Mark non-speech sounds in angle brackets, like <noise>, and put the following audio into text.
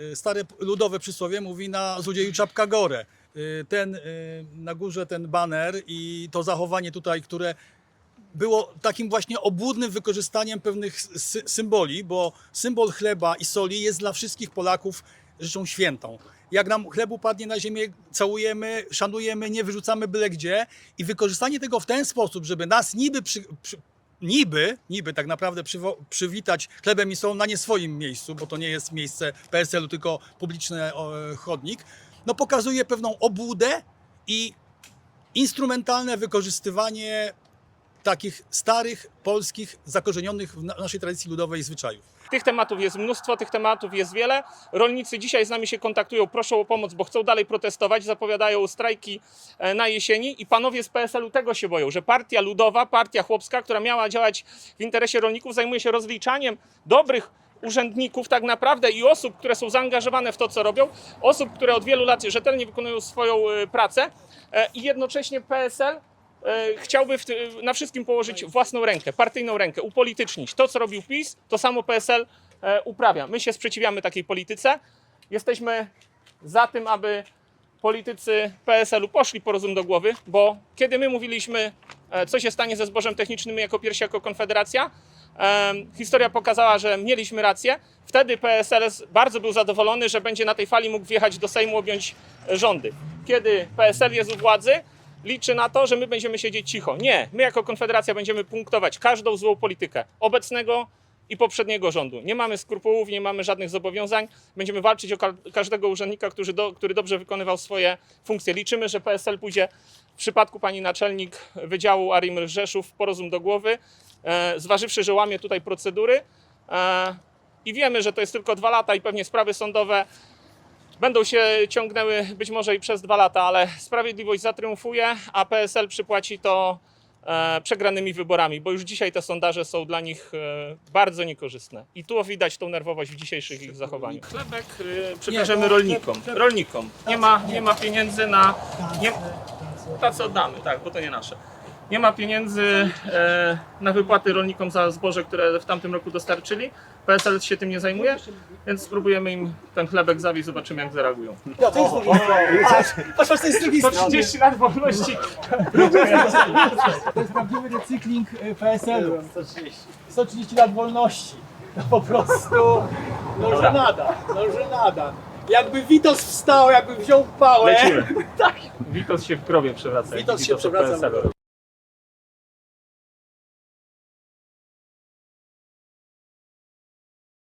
y, stare ludowe przysłowie mówi na złodzieju czapka gore. Y, Ten y, na górze ten baner i to zachowanie tutaj, które było takim właśnie obłudnym wykorzystaniem pewnych sy- symboli, bo symbol chleba i soli jest dla wszystkich Polaków rzeczą świętą. Jak nam chleb upadnie na ziemię, całujemy, szanujemy, nie wyrzucamy byle gdzie i wykorzystanie tego w ten sposób, żeby nas niby, przy, przy, niby, niby tak naprawdę przywitać chlebem i solą na nie swoim miejscu, bo to nie jest miejsce PSL-u, tylko publiczny chodnik, no pokazuje pewną obłudę i instrumentalne wykorzystywanie takich starych, polskich, zakorzenionych w na- naszej tradycji ludowej zwyczajów. Tych tematów jest mnóstwo, tych tematów jest wiele. Rolnicy dzisiaj z nami się kontaktują, proszą o pomoc, bo chcą dalej protestować, zapowiadają strajki e, na jesieni i panowie z PSL-u tego się boją, że partia ludowa, partia chłopska, która miała działać w interesie rolników, zajmuje się rozliczaniem dobrych urzędników tak naprawdę i osób, które są zaangażowane w to, co robią, osób, które od wielu lat rzetelnie wykonują swoją e, pracę e, i jednocześnie PSL chciałby w, ty- na wszystkim położyć własną rękę, partyjną rękę, upolitycznić. To, co robił PiS, to samo PSL e, uprawia. My się sprzeciwiamy takiej polityce. Jesteśmy za tym, aby politycy PSL-u poszli po rozum do głowy, bo kiedy my mówiliśmy, e, co się stanie ze zbożem technicznym, jako pierwsi, jako Konfederacja, historia pokazała, że mieliśmy rację. Wtedy PSL bardzo był zadowolony, że będzie na tej fali mógł wjechać do Sejmu, objąć e, rządy. Kiedy PSL jest u władzy, liczy na to, że my będziemy siedzieć cicho. Nie, my jako Konfederacja będziemy punktować każdą złą politykę obecnego i poprzedniego rządu. Nie mamy skrupułów, nie mamy żadnych zobowiązań. Będziemy walczyć o ka- każdego urzędnika, który, do, który dobrze wykonywał swoje funkcje. Liczymy, że PSL pójdzie w przypadku pani naczelnik Wydziału Arim Rzeszów po rozum do głowy, e, zważywszy, że łamie tutaj procedury. E, I wiemy, że to jest tylko dwa lata i pewnie sprawy sądowe będą się ciągnęły być może i przez dwa lata, ale sprawiedliwość zatriumfuje, a PSL przypłaci to e, przegranymi wyborami, bo już dzisiaj te sondaże są dla nich e, bardzo niekorzystne. I tu widać tą nerwowość w dzisiejszych ich zachowaniu. Chlebek e, przekażemy Nie, to- rolnikom. Rolnikom. Nie ma, nie ma pieniędzy na... Nie, tacy oddamy, tak, bo to nie nasze. Nie ma pieniędzy e, na wypłaty rolnikom za zboże, które w tamtym roku dostarczyli. PSL się tym nie zajmuje, więc spróbujemy im ten chlebek zawieźć, zobaczymy jak zareagują. Ja, to jest Patrz, patrz, to jest z drugiej To strony. 30 lat wolności. To jest prawdziwy recykling y, PSL-u. 130 lat wolności. No po prostu, no żenada, no żenada. Jakby Witos wstał, jakby wziął pałę. Lecimy. <laughs> Witos się w krowie przewraca. Witos się przewraca.